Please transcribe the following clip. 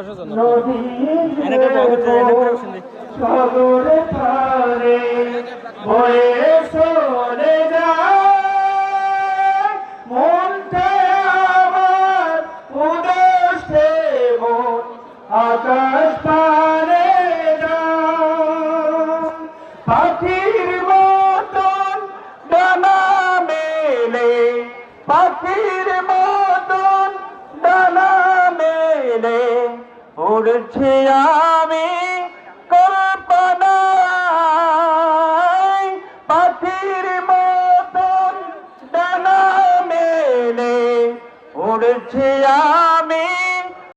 মনটা আমার উদাস দেব আকাশ পানে নদী সাগরে পারে বয়ে চলে যায়। মনটা আমার উদাস দেব আকাশ পারে পাখির মতন ডানা মেলে পাখির মতন ডানা মেলে। উড়ছে আমি কল্পনায় পাখির মতন ডানা মেলে। উড়ছি আমি